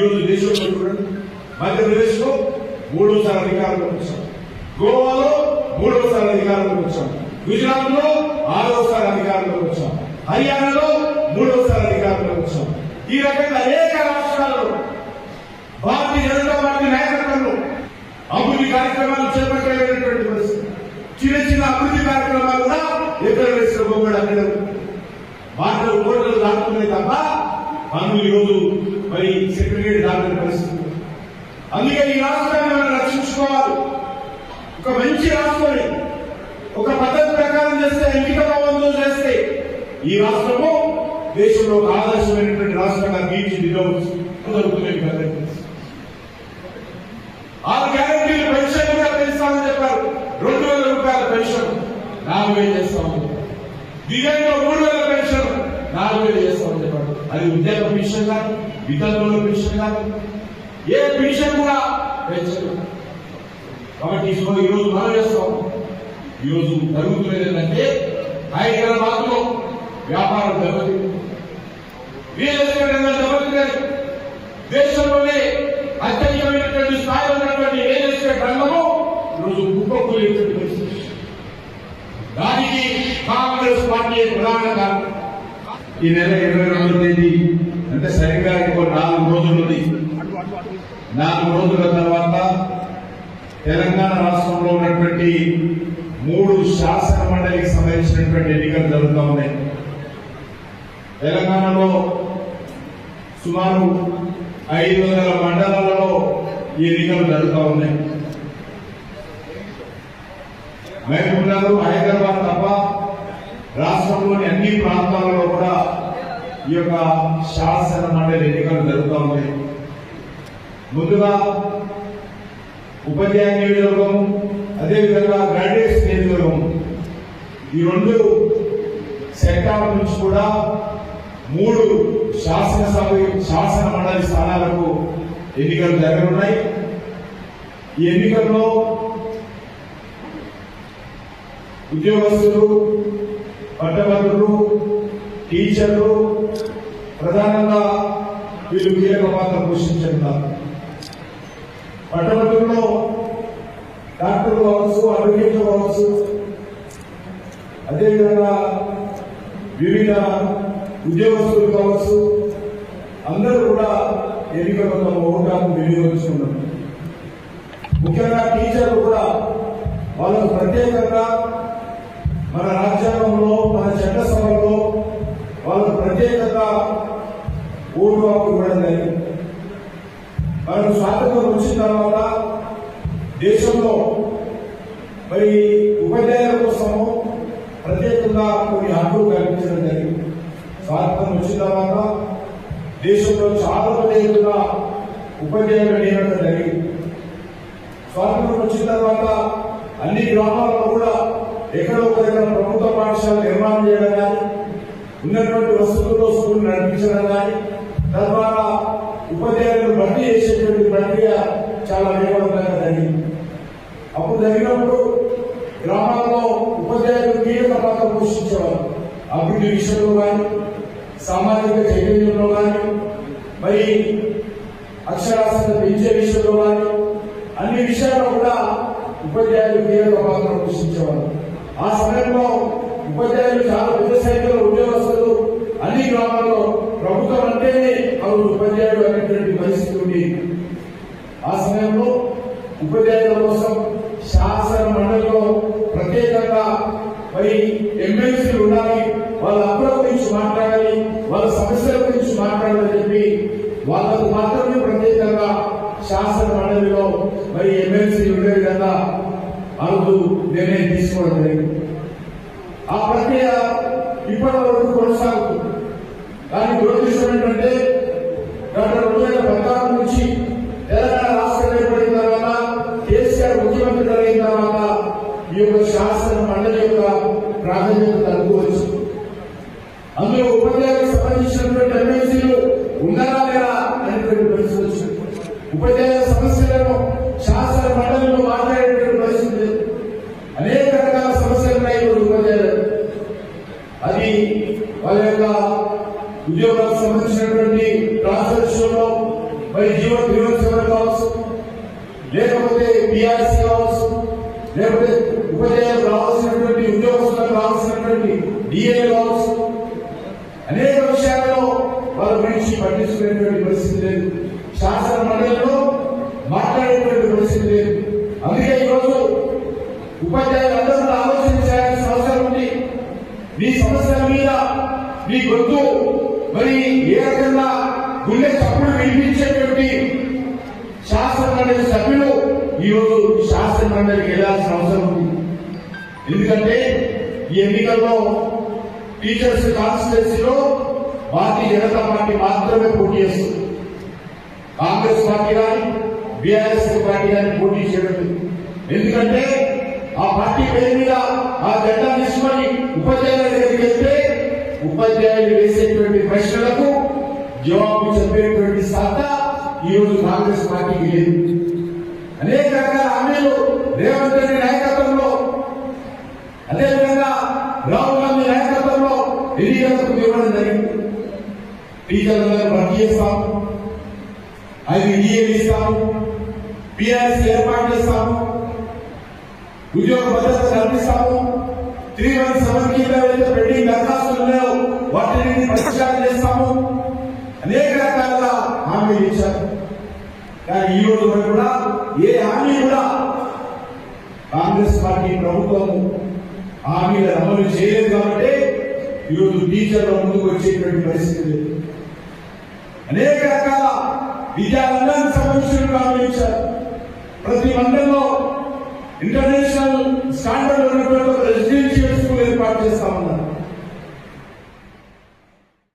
ఈరోజు దేశంలో చూడండి మధ్యప్రదేశ్లో మూడోసారి అధికారంలోకి వచ్చాం. గోవాలో మూడోసారి అధికారంలోకి వచ్చాం. గుజరాత్లో ఆరోసారి అధికారంలోకి వచ్చాం. హర్యానాలో మూడోసారి అధికారంలోకి వచ్చాం. ఈ రకంగా అనేక రాష్ట్రాల్లో భారతీయ జనతా పార్టీ నాయకత్వంలో అభివృద్ధి కార్యక్రమాలు చేపట్టలేనటువంటి పరిస్థితి. చిన్న చిన్న అభివృద్ధి కార్యక్రమాలు కూడా ఎక్కడ వేసిన బొమ్మడు అక్కడ మాటలు కోట్లు దాటుతున్నాయి తప్ప మనం ఈరోజు మరి సెక్రటరీ దాటిన పరిస్థితి అందుకే ఈ రాష్ట్రాన్ని మనం రక్షించుకోవాలి. ఒక మంచి రాష్ట్రాన్ని ఒక పద్ధతి ప్రకారం చేస్తే ఎంపిక భవనంతో చేస్తే ఈ రాష్ట్రము దేశంలో ఒక ఆదర్శమైనటువంటి రాష్ట్రంగా తీర్చిదిద్దవచ్చు. జరుగుతుంది ఆరు గ్యారెంటీలు పెన్షన్ కూడా పెంచుతామని చెప్పారు. రెండు వేల రూపాయల పెన్షన్ నాలుగు వేలు చేస్తామని దివ్యాంగ మూడు వేల పెన్షన్ నాలుగు వేలు చేస్తామని చెప్పారు. అది ఉద్యోగ పెన్షన్ కాదు వితంతుల పెన్షన్ కాదు ఏ పెన్షన్ కూడా పెంచదు కాబట్టి సో ఈ రోజు మనం చేస్తాం? ఈరోజు జరుగుతున్నది ఏంటంటే హైదరాబాద్లో వ్యాపారం దెబ్బతింది రియల్ ఎస్టేట్ రంగం దెబ్బతింది దేశంలోనే అత్యధికమైనటువంటి స్థాయిలో ఉన్నటువంటి రియల్ ఎస్టేట్ రంగము ఈరోజు కుప్పకూలేటువంటి పరిస్థితి. దానికి కాంగ్రెస్ పార్టీ ప్రధాన కారణం ఈ నెల ఇరవై రెండవ తేదీ అంటే సరిగ్గా ఇంకో నాలుగు రోజులుంది నాలుగు రోజుల తర్వాత తెలంగాణ రాష్ట్రంలో ఉన్నటువంటి మూడు శాసన మండలికి సంబంధించినటువంటి ఎన్నికలు జరుగుతూ ఉన్నాయి. తెలంగాణలో సుమారు ఐదు వందల మండలాలలో ఈ ఎన్నికలు జరుగుతూ ఉన్నాయి. మహబూబ్నగర్ హైదరాబాద్ తప్ప రాష్ట్రంలోని అన్ని ప్రాంతాలలో కూడా ఈ యొక్క శాసన మండలి ఎన్నికలు జరుగుతూ ఉన్నాయి. ముందుగా ఉపాధ్యాయ నియోజకవర్గం అదేవిధంగా గ్రాడ్యుయేట్స్ నియోజకవర్గం. ఈ రెండు సెక్టార్ల నుంచి కూడా మూడు శాసనసభ శాసన మండలి స్థానాలకు ఎన్నికలు జరగనున్నాయి. ఈ ఎన్నికల్లో ఉద్యోగస్తులు పట్టభద్రులు టీచర్లు ప్రధానంగా వీళ్ళు కీలక పాత్ర పోషించారు పట్టణంలో డాక్టర్లు కావచ్చు అడ్వకేట్లు కావచ్చు అదేవిధంగా వివిధ ఉద్యోగస్తులు కావచ్చు అందరూ కూడా ఎన్నికల్లో తమ ఓటాను వినియోగించుకున్నారు. ముఖ్యంగా టీచర్లు కూడా వాళ్ళకు ప్రత్యేకంగా మన రాజ్యాంగంలో ఓటు హక్కు ఇవ్వడం జరిగింది మనకు స్వాతంత్రం వచ్చిన తర్వాత దేశంలో మరి ఉపాధ్యాయుల కోసము ప్రత్యేకంగా కొన్ని హక్కులు కల్పించడం జరిగింది. స్వాతంత్రం వచ్చిన తర్వాత దేశంలో చాలా ప్రత్యేకంగా ఉపాధ్యాయులు నియమించడం జరిగింది. స్వాతంత్రం వచ్చిన తర్వాత అన్ని గ్రామాల్లో కూడా ఎక్కడో ఒక దగ్గర ప్రభుత్వ పాఠశాల నిర్మాణం చేయడం కానీ ఉన్నటువంటి వసతులతో స్కూల్ నడిపించడం కానీ ఉపాధ్యాయులను భర్తీ చేసేటువంటి ప్రక్రియ చాలా వేగవంతంగా జరిగింది. అప్పుడు జరిగినప్పుడు గ్రామాల్లో ఉపాధ్యాయులు కీలక పాత్ర పోషించేవారు. అభివృద్ధి విషయంలో కానీ సామాజిక చైతన్యంలో కానీ మరి అక్షరాస్యత పెంచే విషయంలో కానీ అన్ని విషయాల్లో కూడా ఉపాధ్యాయులు కీలక పాత్ర పోషించేవారు. ఆ సమయంలో ఉపాధ్యాయులు ఆ సమయంలో ఉపాధ్యాయుల కోసం శాసన మండలిలో ప్రత్యేకంగా మరి ఎమ్మెల్సీలు ఉండాలి వాళ్ళ హక్కుల గురించి మాట్లాడాలి వాళ్ళ సమస్యల గురించి మాట్లాడాలని చెప్పి వాళ్ళకు మాత్రమే ప్రత్యేకంగా శాసన మండలిలో మరి ఎమ్మెల్సీ ఉండే విధంగా అందు నిర్ణయం తీసుకోవడం జరిగింది. ఆ ప్రక్రియ ఇప్పటి వరకు కొనసాగుతుంది. కానీ దురదృష్టం ఏంటంటే గత రెండు వేల పద్నాలుగు నుంచి తెలంగాణ రాష్ట్రం ఏర్పడిన తర్వాత కేసీఆర్ ముఖ్యమంత్రి అయిన తర్వాత ఈ యొక్క శాసన మండలి యొక్క ప్రాధాన్యత తగ్గువచ్చు అందులో ఉపాధ్యాయులకు సంబంధించినటువంటి ఎమ్మెల్సీలు ఉన్నారా లేరా అనేటువంటి పరిస్థితి వచ్చింది ఉపాధ్యాయుల సమస్యలను శాసన మండలిలో మాట్లాడేటువంటి పరిస్థితి లేదు. అనేక రకాల సమస్యలు ఉన్నాయి ఈరోజు ఉపాధ్యాయులు అది వాళ్ళ యొక్క ఉద్యోగాలకు సంబంధించినటువంటి ట్రాన్స్ఫర్ విషయంలో మరి జీవన దినోత్సవం కావచ్చు లేకపోతే పిఆర్సీ కావచ్చు లేకపోతే ఉపాధ్యాయులకు రావాల్సినటువంటి ఉద్యోగస్తులకు రావాల్సినటువంటి డిఏ కావచ్చు. అనేక విషయాల్లో వాళ్ళ గురించి పట్టించుకునేటువంటి పరిస్థితి లేదు. శాసన మండలిలో మాట్లాడేటువంటి పరిస్థితి లేదు. అందుకే ఈరోజు ఉపాధ్యాయులు సమస్యల మీద మీ గొంతు మరి ఏ రకంగా గుండె చప్పుడు వినిపించేటువంటి శాసనమండలి సభ్యులు ఈరోజు శాసనమండలికి వెళ్ళాల్సిన అవసరం ఉంది. ఎందుకంటే ఈ ఎన్నికల్లో టీచర్స్ కాన్స్టిట్యున్సీలో భారతీయ జనతా పార్టీ మాత్రమే పోటీ చేస్తుంది. కాంగ్రెస్ పార్టీ కానీ బీఆర్ఎస్ పార్టీ కానీ పోటీ చేయడం ఎందుకంటే ఆ పార్టీ పేరు మీద ఆ జెండా తీసుకొని ఉపాధ్యాయుల దగ్గరికి వెళ్తే ఉపాధ్యాయులు వేసేటువంటి ప్రశ్నలకు జవాబు చెప్పేటువంటి సత్తా ఈరోజు కాంగ్రెస్ పార్టీకి లేదు. అనేక రకాల హామీలు రేవంత్ రెడ్డి నాయకత్వంలో అదేవిధంగా రాహుల్ గాంధీ నాయకత్వంలో ఎన్నికలకు ఇవ్వడం జరిగింది. టీచర్లందరూ భర్తీ చేస్తాం అది ఇస్తాము పిఆర్ఎస్ ఏర్పాటు చేస్తాము ఉద్యోగ భద్రత కల్పిస్తాము. త్రీ వన్ సెవెన్ కింద ఏదైతే పెండింగ్ దరఖాస్తులు ఉన్నాయో వాటిని పరిష్కారం చేస్తాము. అనేక రకాలుగా హామీలు ఇచ్చారు. కానీ ఈ రోజు వరకు కూడా ఏ హామీ కూడా కాంగ్రెస్ పార్టీ ప్రభుత్వం హామీలను అమలు చేయలేదు కాబట్టి ఈరోజు టీచర్ల ముందుకు వచ్చేటువంటి పరిస్థితి లేదు. అనేక రకాల విద్యారంగానికి సంబంధించిన హామీలు ఇచ్చారు. ప్రతి మండలంలో ఇంటర్నేషనల్ స్టాండర్డ్ ఉన్నటువంటి రెసిడెన్షియల్ స్కూల్ ఏర్పాటు చేస్తాం